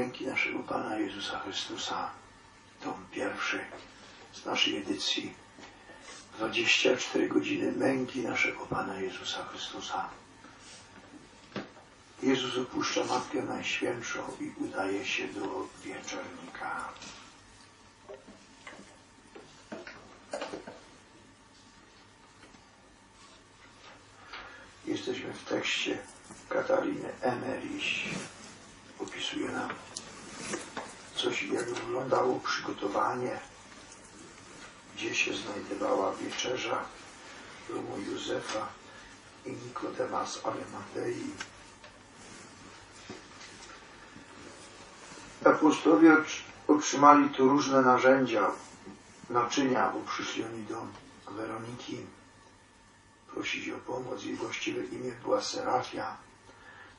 męki naszego Pana Jezusa Chrystusa, tom pierwszy z naszej edycji 24 godziny męki naszego Pana Jezusa Chrystusa. Jezus opuszcza Matkę Najświętszą i udaje się do wieczornika. Jesteśmy w tekście Katariny Emeriś. Opisuje nam coś, jak wyglądało przygotowanie, gdzie się znajdowała wieczerza w domu Józefa i Nikodema z Arimatei. Apostowie otrzymali tu różne narzędzia, naczynia, bo przyszli oni do Weroniki prosić o pomoc. Jej właściwe imię była Serafia.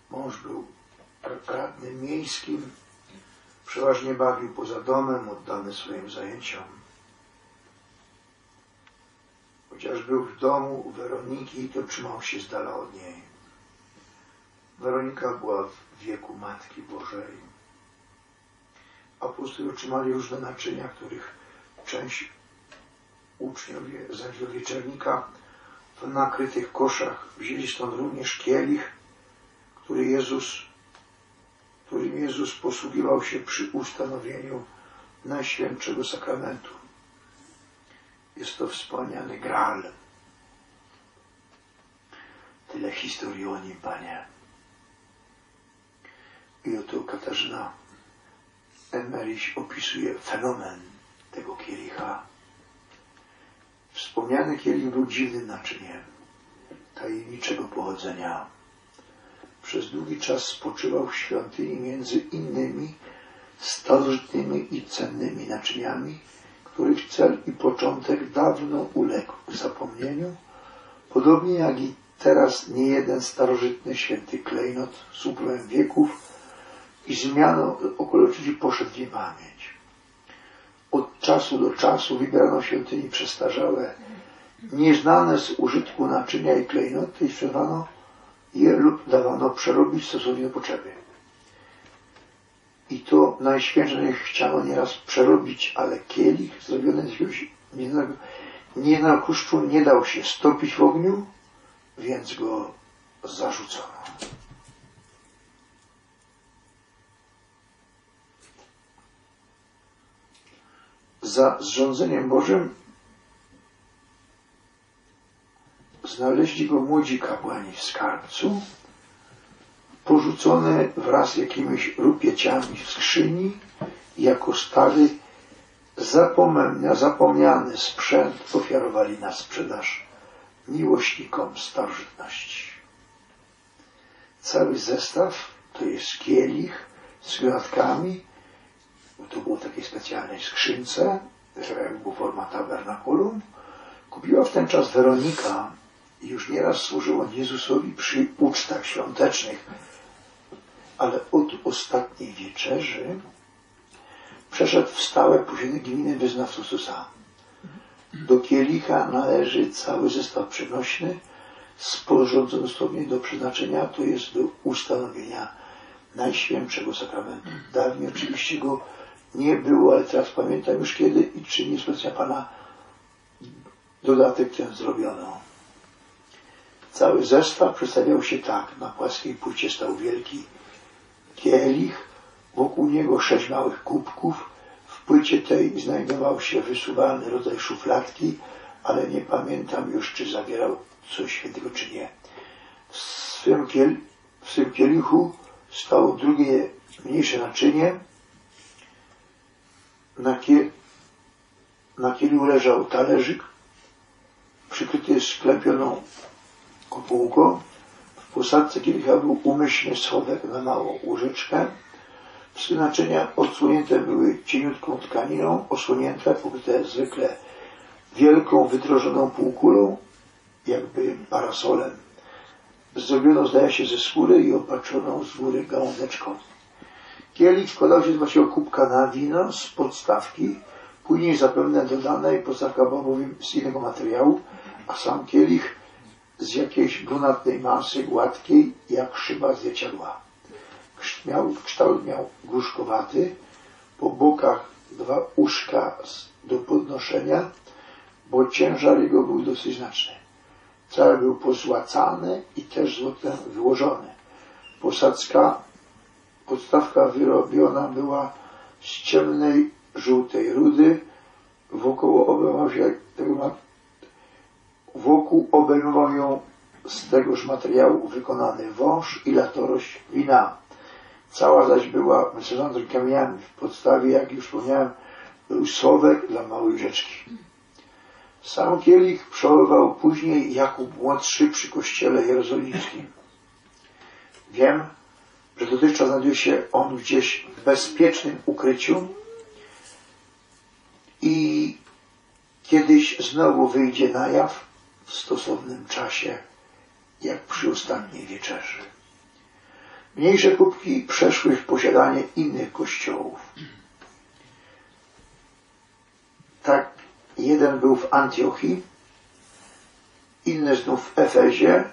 Mąż był radnym miejskim, przeważnie bawił poza domem, oddany swoim zajęciom. Chociaż był w domu u Weroniki, to trzymał się z dala od niej. Weronika była w wieku Matki Bożej. Apostołowie otrzymali różne naczynia, których część uczniowie zaś wieczernika w nakrytych koszach wzięli stąd również kielich, który Jezus, którym Jezus posługiwał się przy ustanowieniu Najświętszego Sakramentu. Jest to wspomniany Graal. Tyle historii o nim, Panie. I oto Katarzyna Emmerich opisuje fenomen tego kielicha. Wspomniany kielich był dziwnym naczyniem, tajemniczego pochodzenia. Przez długi czas spoczywał w świątyni między innymi starożytnymi i cennymi naczyniami, których cel i początek dawno uległ zapomnieniu, podobnie jak i teraz niejeden starożytny święty klejnot z upływem wieków i zmianą okoliczności poszedł w niepamięć. Od czasu do czasu wybierano świątyni przestarzałe, nieznane z użytku naczynia i klejnoty i sprzedawano je dawano przerobić stosownie do potrzeby. I to najświętsze chciano nieraz przerobić, ale kielich zrobiony z jakiegoś nieznanego, nieznanego kuszczu nie dał się stopić w ogniu, więc go zarzucono. Za zrządzeniem Bożym znaleźli go młodzi kapłani w skarbcu, porzucony wraz z jakimiś rupieciami w skrzyni, jako stary, zapomniany, sprzęt ofiarowali na sprzedaż miłośnikom starożytności. Cały zestaw to jest kielich z gwiazdkami, to było w takiej specjalnej skrzynce, jak była forma tabernakulum. Kupiła w ten czas Weronika już nieraz służył on Jezusowi przy ucztach świątecznych. Ale od ostatniej wieczerzy przeszedł w stałe posiedzenie gminy wyznawców Chrystusa. Do kielicha należy cały zestaw przenośny sporządzony stopnie do przeznaczenia, to jest do ustanowienia Najświętszego Sakramentu. Dawniej oczywiście go nie było, ale teraz pamiętam już kiedy i czy nie specjalnie Pana dodatek ten zrobiono. Cały zestaw przedstawiał się tak. Na płaskiej płycie stał wielki kielich, wokół niego sześć małych kubków. W płycie tej znajdował się wysuwalny rodzaj szufladki, ale nie pamiętam już, czy zawierał coś świętego, czy nie. W swym, kiel, w swym kielichu stało drugie, mniejsze naczynie. Na, kie, na kielichu leżał talerzyk przykryty sklepioną kopułką. W posadce kielicha był umyślny schowek na małą łyżeczkę. Psy naczynia odsłonięte były cieniutką tkaniną, osłonięte, pokryte zwykle wielką, wydrożoną półkulą, jakby parasolem. Zrobiono, zdaje się, ze skóry i opatrzoną z góry gałązeczką. Kielich składał się z właściwego kubka na wino z podstawki, później zapewne dodanej podstawka była bowiem z innego materiału, a sam kielich z jakiejś brunatnej masy, gładkiej, jak szyba zwierciadła. miał, kształt miał gruszkowaty, po bokach dwa uszka do podnoszenia, bo ciężar jego był dosyć znaczny. Cały był pozłacany i też złotem wyłożony. Posadzka, podstawka wyrobiona była z ciemnej, żółtej rudy, obejmował się tego, wokół obejmował ją z tegoż materiału wykonany wąż i latorość wina. Cała zaś była wysadząca kamieniami. W podstawie, jak już wspomniałem, był słowek dla małej rzeczki. Sam kielich przechowywał później Jakub Młodszy przy kościele jerozolimskim. Wiem, że dotychczas znajduje się on gdzieś w bezpiecznym ukryciu i kiedyś znowu wyjdzie na jaw w stosownym czasie, jak przy ostatniej wieczerzy. Mniejsze kubki przeszły w posiadanie innych kościołów. Tak, jeden był w Antiochii, inny znów w Efezie.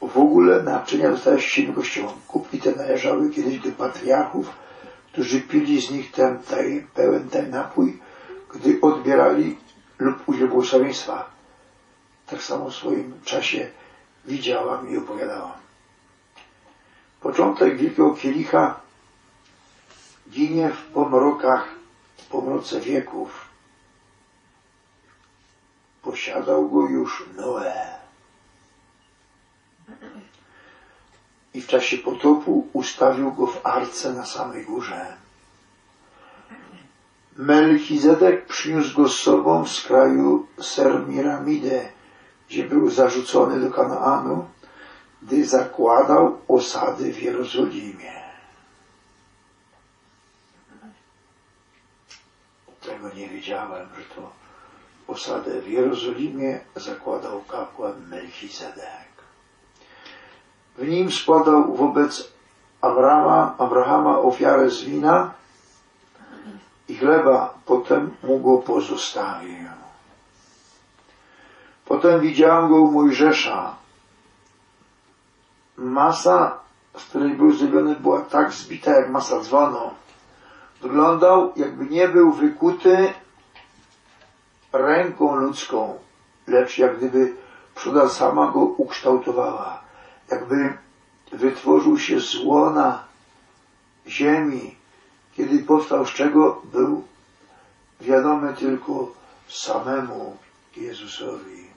W ogóle naczynia dostały się siedmiu kościołom. Kubki te należały kiedyś do patriarchów, którzy pili z nich ten taj, pełen ten napój, gdy odbierali lub udział błogosławieństwa. Tak samo w swoim czasie widziałam i opowiadałam. Początek wielkiego kielicha ginie w pomrokach, pomroce wieków. Posiadał go już Noe. I w czasie potopu ustawił go w arce na samej górze. Melchizedek przyniósł go z sobą z kraju Sermiramidę, gdzie był zarzucony do Kanaanu, gdy zakładał osady w Jerozolimie. Tego nie wiedziałem, że to osadę w Jerozolimie zakładał kapłan Melchizedek. W nim składał wobec Abrahama, Abrahama ofiarę z wina i chleba, potem mu go pozostawił. Potem widziałem go u Mojżesza. Masa, z której był zrobiony, była tak zbita jak masa dzwonu. Wyglądał, jakby nie był wykuty ręką ludzką, lecz jak gdyby przyroda sama go ukształtowała. Jakby wytworzył się z łona ziemi, kiedy powstał, z czego był wiadomy tylko samemu Jezusowi.